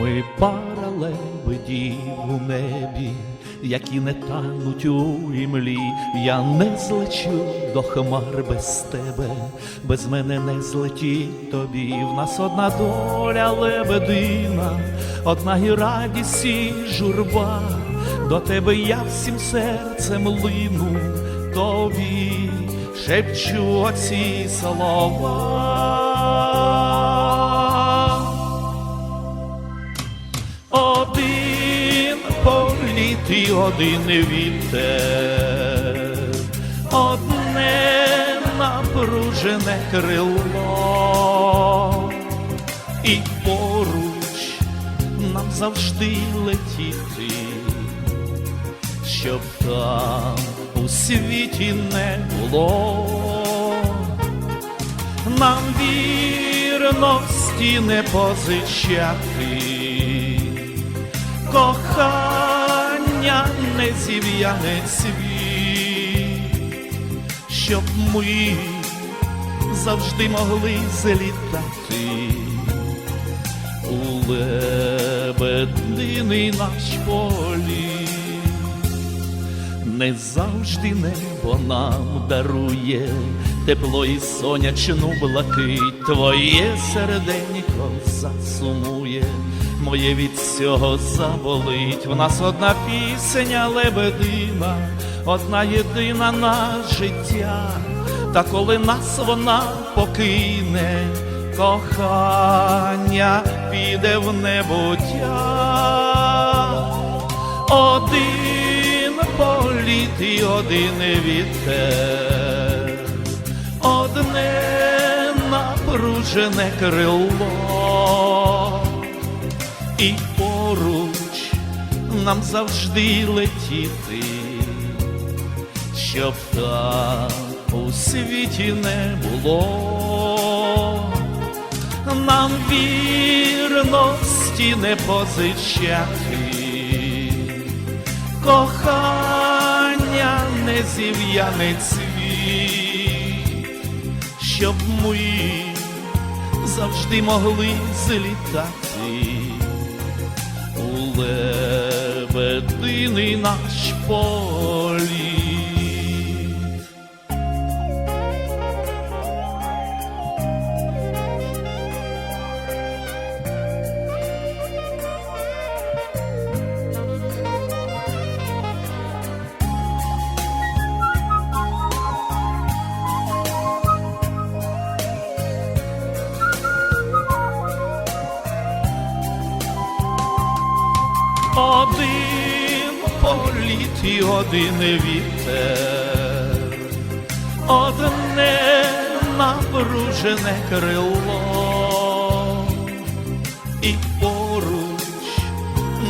ми пара лебедів у небі, які не тануть у імлі. Я не злечу до хмар без тебе, без мене не злетіть тобі. В нас одна доля лебедина, одна і радість і журба. До тебе я всім серцем лину, тобі шепчу оці слова. Політ і один вітер, одне напружене крило, і поруч нам завжди летіти, щоб там у світі не було. Нам вірності не позичати, кохання не зів'яне світ, щоб ми завжди могли злітати у лебединий наш політ. Не завжди небо нам дарує тепло і сонячну блакить, твоє серденько засумує, моє від цього заболить. В нас одна пісня лебедина, одна єдина на життя, та коли нас вона покине, кохання піде в небуття. Один політ і один вітер, одне напружене крило, і поруч нам завжди летіти, щоб так у світі не було. Нам вірності не позичати, кохання не зів'яне щоб ми завжди могли злітати лебединий наш політ. Один політ і один вітер, одне напружене крило, і поруч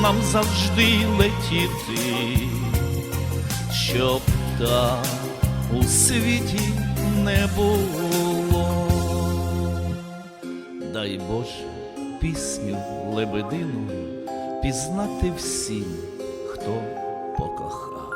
нам завжди летіти, щоб там у світі не було. Дай Боже пісню лебедину пізнати всім, хто покохав.